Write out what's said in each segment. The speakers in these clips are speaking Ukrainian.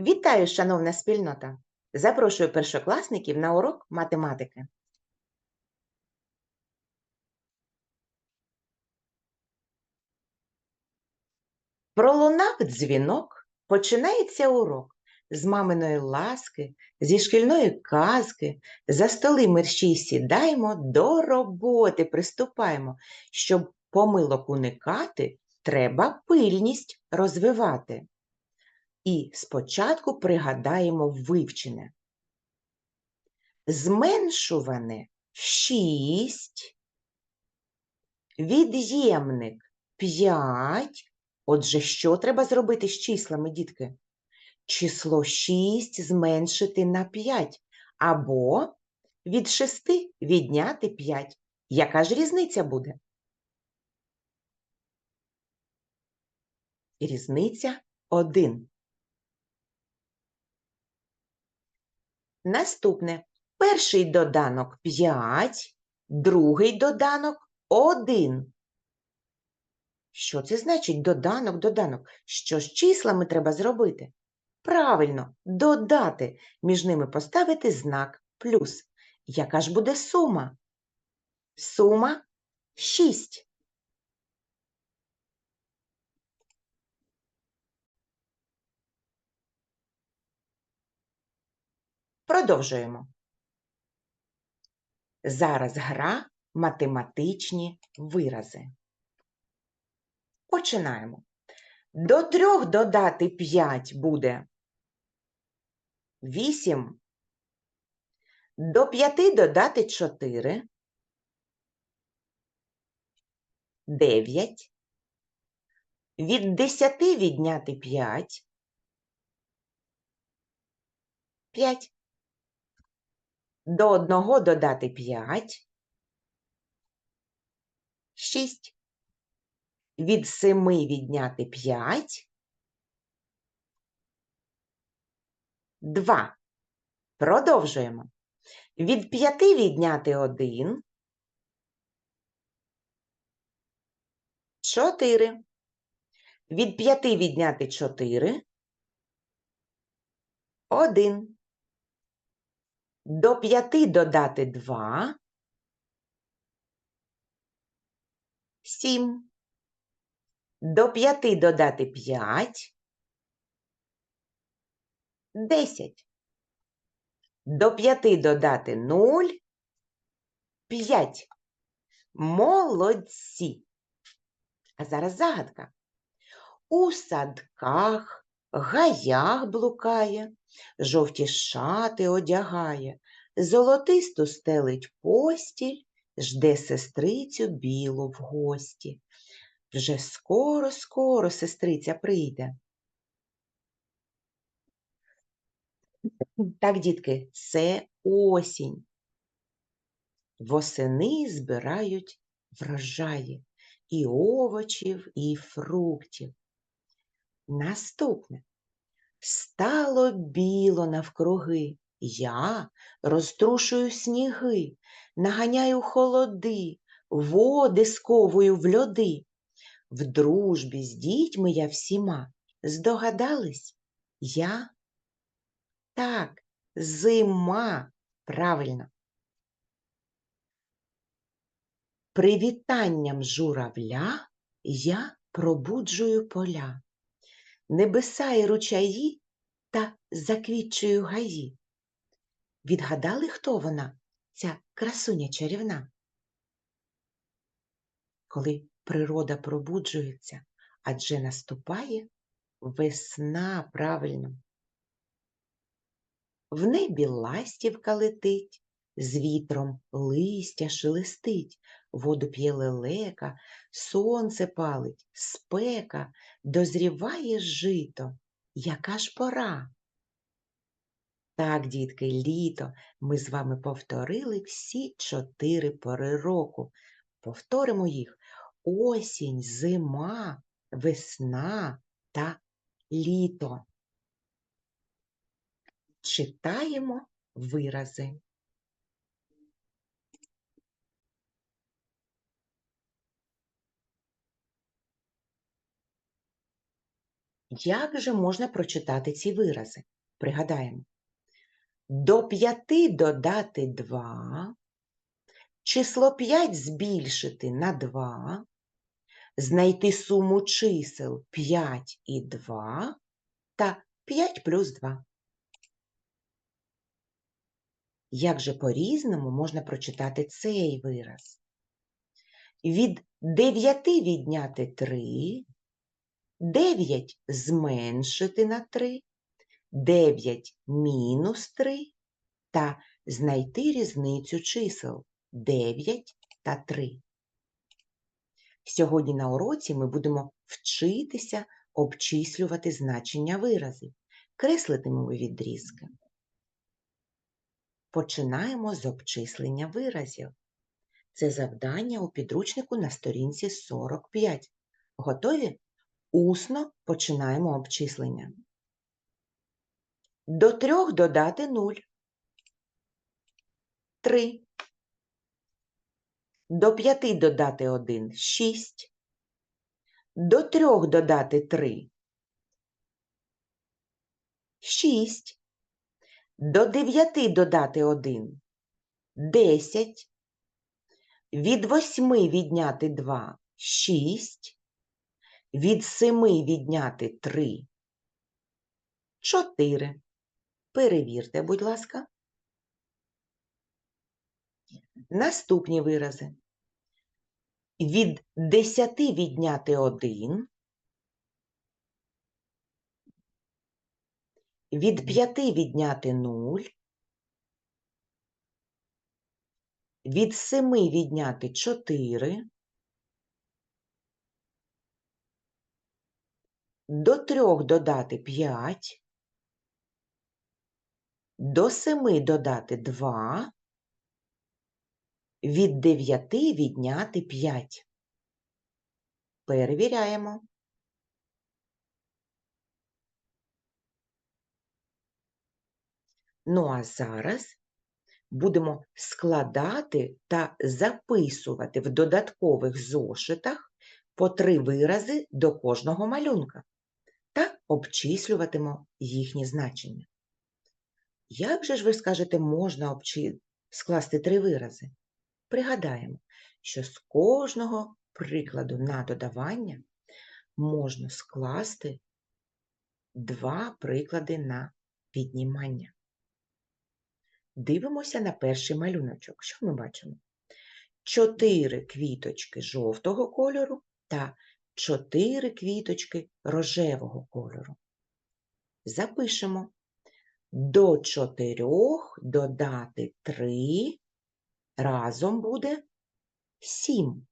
Вітаю, шановна спільнота! Запрошую першокласників на урок математики. Пролунав дзвінок, починається урок. З маминої ласки, зі шкільної казки, за столи мерщій сідаймо, до роботи приступаємо. Щоб помилок уникати, треба пильність розвивати. І спочатку пригадаємо вивчене. Зменшуване 6, від'ємник 5. Отже, що треба зробити з числами, дітки? Число 6 зменшити на 5, або від 6 відняти 5. Яка ж різниця буде? Різниця 1. Наступне. Перший доданок 5, другий доданок 1. Що це значить доданок, доданок? Що з числами треба зробити? Правильно, додати, між ними поставити знак плюс. Яка ж буде сума? Сума 6. Продовжуємо. Зараз гра математичні вирази. Починаємо. До трьох додати 5 буде 8. До 5 додати 4. 9. Від 10 відняти 5. 5. До 1 додати 5. 6. Від 7 відняти 5. 2. Продовжуємо. Від 5 відняти 1. 4. Від 5 відняти 4. 1. До 5 додати 2. 7. До 5 додати 5. 10. До 5 додати 0. 5. Молодці. А зараз загадка. У садках, гаях блукає, жовті шати одягає, золотисту стелить постіль, жде сестрицю білу в гості. Вже скоро-скоро сестриця прийде. Так, дітки, це осінь. Восени збирають врожаї і овочів, і фруктів. Наступне. Стало біло навкруги. Я розтрушую сніги, наганяю холоди, води сковую в льоди. В дружбі з дітьми я всіма. Здогадались? Я? Так, зима. Правильно. Привітанням журавля я пробуджую поля, небеса і ручаї та заквітчую гаї. Відгадали, хто вона, ця красуня чарівна? Коли природа пробуджується, адже наступає весна правильно. В небі ластівка летить, з вітром листя шелестить, воду п'є лелека, сонце палить, спека, дозріває жито. Яка ж пора? Так, дітки, літо, ми з вами повторили всі чотири пори року. Повторимо їх осінь, зима, весна та літо. Читаємо вирази. Як же можна прочитати ці вирази? Пригадаємо. До 5 додати 2, число 5 збільшити на 2, знайти суму чисел 5 і 2 та 5 плюс 2. Як же по-різному можна прочитати цей вираз? Від 9 відняти 3, 9 зменшити на 3, 9 мінус 3 та знайти різницю чисел 9 та 3. Сьогодні на уроці ми будемо вчитися обчислювати значення виразів. Креслитимемо відрізки. Починаємо з обчислення виразів. Це завдання у підручнику на сторінці 45. Готові? Усно починаємо обчислення. До трьох додати 0. 3. До п'яти додати 1 – 6. До трьох додати 3 – 6. До дев'яти додати 1 – 10. Від восьми відняти 2 – 6. Від семи відняти 3 – 4. Перевірте, будь ласка. Наступні вирази. Від 10 відняти 1, від 5 відняти 0, від 7 відняти 4, до 3 додати 5, до 7 додати 2, від 9 відняти 5. Перевіряємо. Ну а зараз будемо складати та записувати в додаткових зошитах по три вирази до кожного малюнка та обчислюватимо їхні значення. Як же ж ви скажете, можна обчи... скласти три вирази? Пригадаємо, що з кожного прикладу на додавання можна скласти два приклади на піднімання. Дивимося на перший малюночок. Що ми бачимо? Чотири квіточки жовтого кольору та чотири квіточки рожевого кольору. Запишемо. До чотирьох додати три разом буде сім.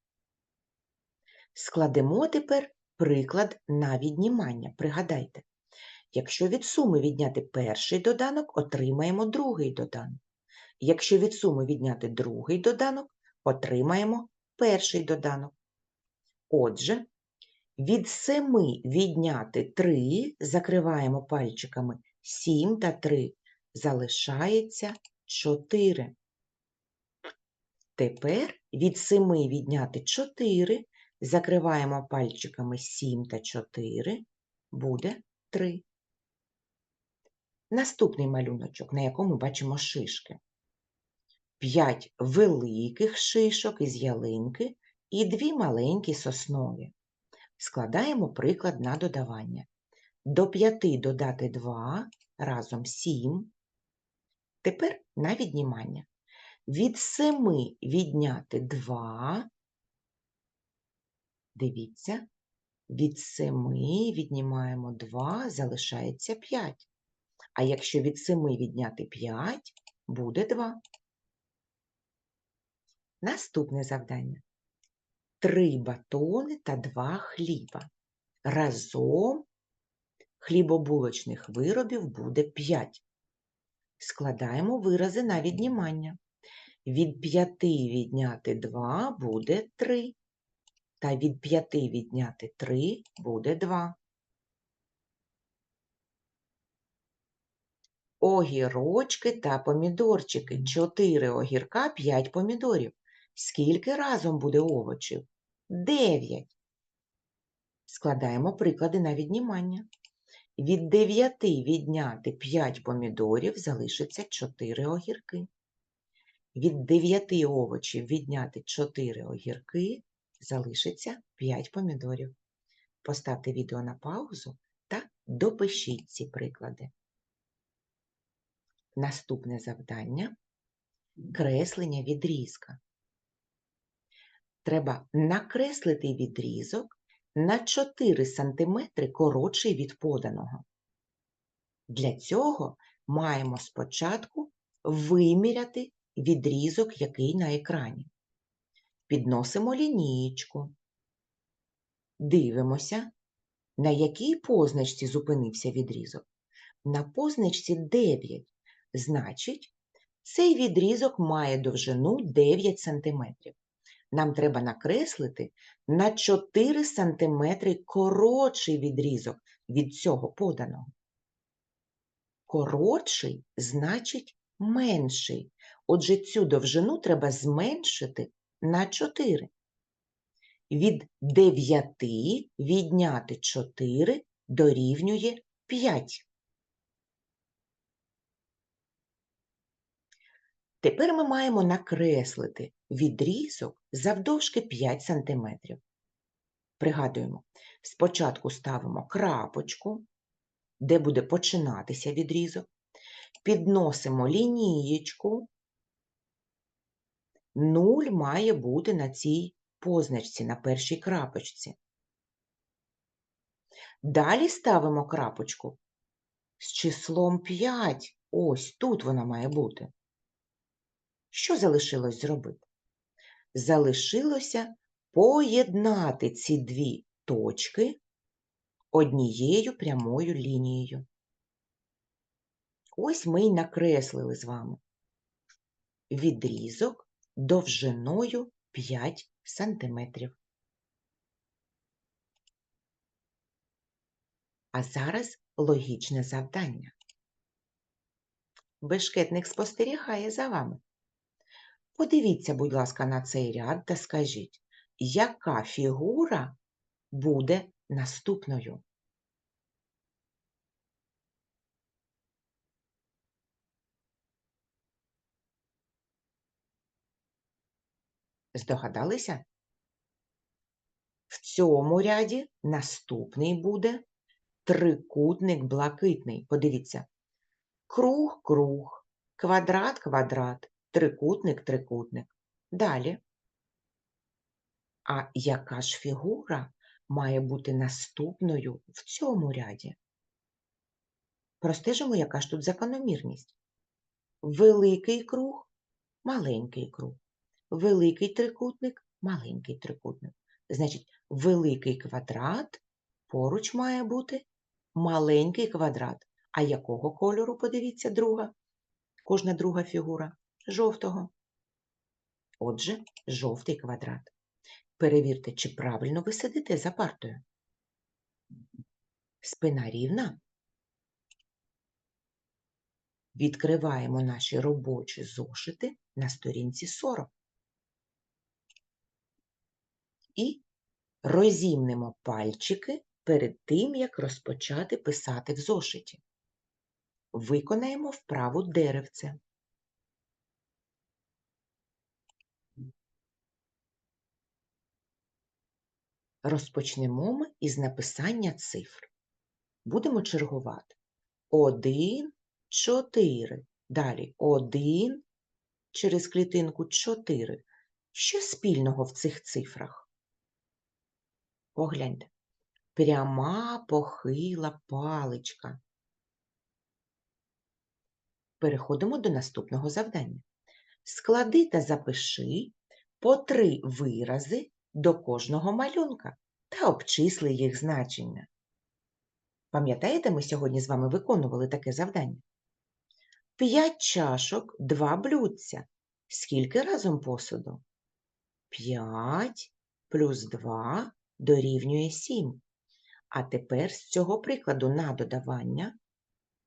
Складемо тепер приклад на віднімання. Пригадайте, якщо від суми відняти перший доданок, отримаємо другий доданок. Якщо від суми відняти другий доданок, отримаємо перший доданок. Отже, від 7 відняти 3, закриваємо пальчиками 7 та 3, залишається 4. Тепер від 7 відняти 4, закриваємо пальчиками 7 та 4, буде 3. Наступний малюночок, на якому бачимо шишки. 5 великих шишок із ялинки і дві маленькі соснові. Складаємо приклад на додавання. До 5 додати 2, разом 7. Тепер на віднімання. Від 7 відняти 2. Дивіться, від 7 віднімаємо 2, залишається 5. А якщо від 7 відняти 5, буде 2. Наступне завдання. 3 батони та 2 хліба. Разом хлібобулочних виробів буде 5. Складаємо вирази на віднімання. Від 5 відняти 2 буде 3. Та від 5 відняти 3 буде 2. Огірочки та помідорчики. 4 огірка, 5 помідорів. Скільки разом буде овочів? 9. Складаємо приклади на віднімання. Від 9 відняти 5 помідорів залишиться 4 огірки. Від 9 овочів відняти 4 огірки залишиться 5 помідорів. Поставте відео на паузу та допишіть ці приклади. Наступне завдання креслення відрізка. Треба накреслити відрізок на 4 см коротший від поданого. Для цього маємо спочатку виміряти відрізок, який на екрані. Підносимо лінієчку. Дивимося, на якій позначці зупинився відрізок. На позначці 9. Значить, цей відрізок має довжину 9 см. Нам треба накреслити на 4 см коротший відрізок від цього поданого. Коротший значить менший. Отже, цю довжину треба зменшити на 4. Від 9 відняти 4 дорівнює 5. Тепер ми маємо накреслити відрізок завдовжки 5 см. Пригадуємо, спочатку ставимо крапочку, де буде починатися відрізок, підносимо лінієчку, нуль має бути на цій позначці, на першій крапочці. Далі ставимо крапочку з числом 5. Ось тут вона має бути. Що залишилось зробити? Залишилося поєднати ці дві точки однією прямою лінією. Ось ми й накреслили з вами відрізок довжиною 5 сантиметрів. А зараз логічне завдання. Бешкетник спостерігає за вами. Подивіться, будь ласка, на цей ряд та скажіть, яка фігура буде наступною? Здогадалися? В цьому ряді наступний буде трикутник блакитний. Подивіться. Круг, круг, квадрат, квадрат, трикутник, трикутник. Далі. А яка ж фігура має бути наступною в цьому ряді? Простежимо, яка ж тут закономірність. Великий круг, маленький круг. Великий трикутник, маленький трикутник. Значить, великий квадрат поруч має бути маленький квадрат. А якого кольору, подивіться, друга? Кожна друга фігура жовтого. Отже, жовтий квадрат. Перевірте, чи правильно ви сидите за партою. Спина рівна. Відкриваємо наші робочі зошити на сторінці 40. І розімнемо пальчики перед тим, як розпочати писати в зошиті. Виконаємо вправу деревце. Розпочнемо ми із написання цифр. Будемо чергувати. 1, 4. Далі 1, через клітинку 4. Що спільного в цих цифрах? Погляньте. Пряма похила паличка. Переходимо до наступного завдання. Склади та запиши по три вирази до кожного малюнка та обчисли їх значення. Пам'ятаєте, ми сьогодні з вами виконували таке завдання? П'ять чашок, два блюдця. Скільки разом посуду? П'ять плюс два дорівнює сім. А тепер з цього прикладу на додавання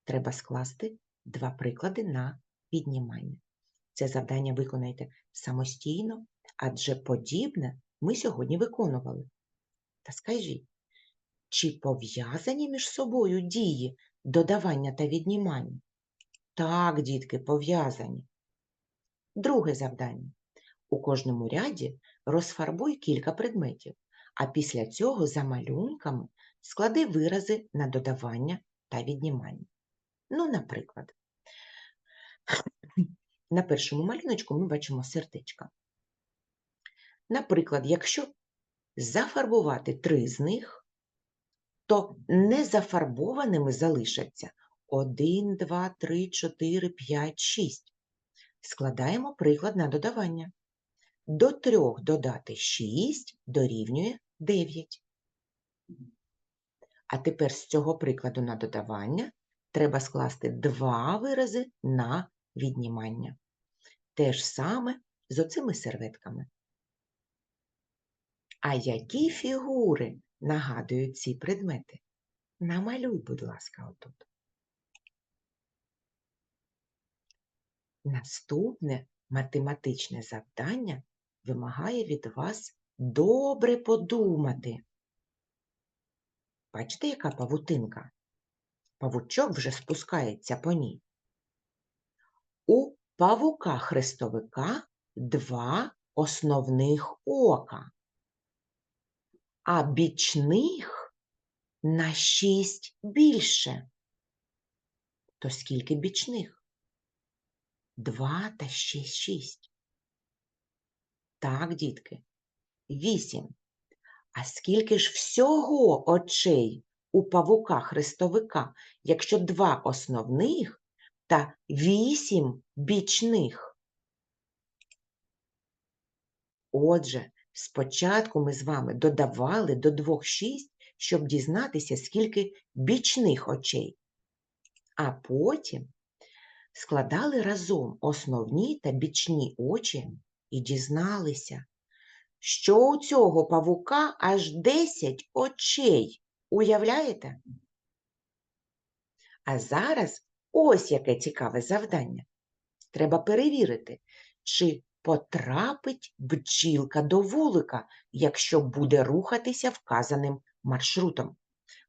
треба скласти два приклади на віднімання. Це завдання виконайте самостійно, адже подібне ми сьогодні виконували. Та скажіть, Чи пов'язані між собою дії додавання та віднімання? Так, дітки, пов'язані. Друге завдання. У кожному ряді розфарбуй кілька предметів, а після цього за малюнками склади вирази на додавання та віднімання. Ну, наприклад, на першому малюночку ми бачимо сердечка. Наприклад, якщо зафарбувати три з них, то незафарбованими залишаться 1, 2, 3, 4, 5, 6. Складаємо приклад на додавання. До 3 додати 6 дорівнює 9. А тепер з цього прикладу на додавання треба скласти два вирази на віднімання. Те ж саме з оцими серветками. А які фігури нагадують ці предмети? Намалюй, будь ласка, отут. Наступне математичне завдання вимагає від вас добре подумати. Бачите, яка павутинка? Павучок вже спускається по ній. У павука-хрестовика два основних ока, а бічних на шість більше. То скільки бічних? Два та ще шість. Так, дітки, вісім. А скільки ж всього очей у павука-хрестовика, якщо два основних та вісім бічних? Отже, спочатку ми з вами додавали до двох шість, щоб дізнатися, скільки бічних очей, а потім складали разом основні та бічні очі і дізналися, що у цього павука аж 10 очей. Уявляєте? А зараз ось яке цікаве завдання. Треба перевірити, чи потрапить бджілка до вулика, якщо буде рухатися вказаним маршрутом.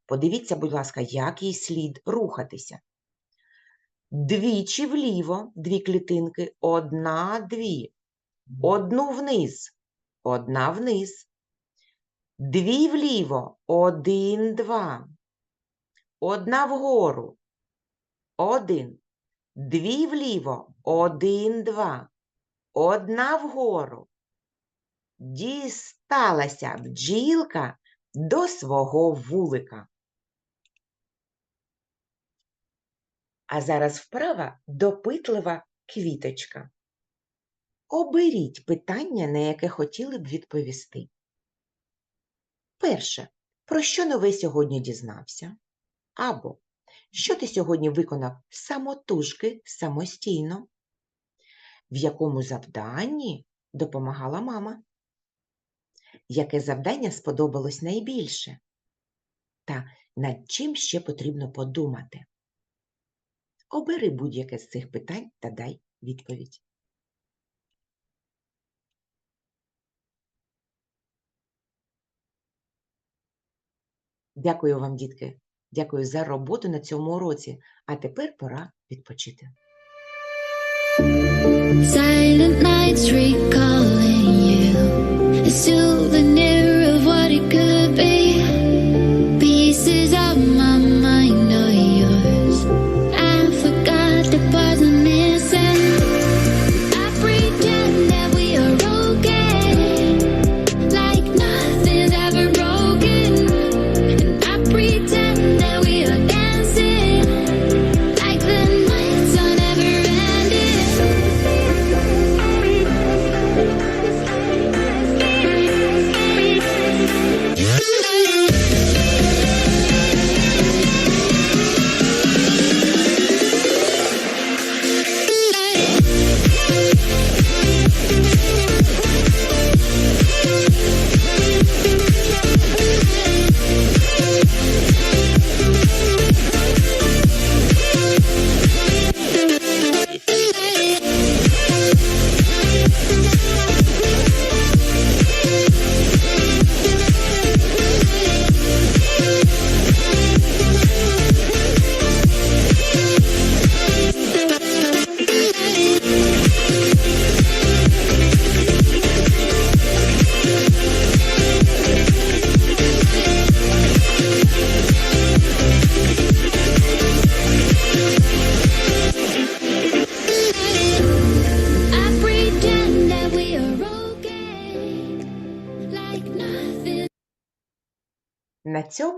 Подивіться, будь ласка, як їй слід рухатися. Двічі вліво, дві клітинки, одна, дві. Одну вниз, одна вниз. Дві вліво, один, два. Одна вгору, один. Дві вліво, один, два. Одна вгору. Дісталася бджілка до свого вулика. А зараз вправа допитлива квіточка. Оберіть питання, на яке хотіли б відповісти. Перше. Про що нове сьогодні дізнався? Або що ти сьогодні виконав самотужки самостійно? В якому завданні допомагала мама? Яке завдання сподобалось найбільше? Та над чим ще потрібно подумати? Обери будь-яке з цих питань та дай відповідь. Дякую вам, дітки. Дякую за роботу на цьому уроці. А тепер пора відпочити. Silent nights recalling you,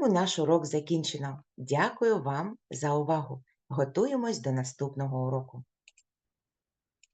цьому наш урок закінчено. Дякую вам за увагу. Готуємось до наступного уроку.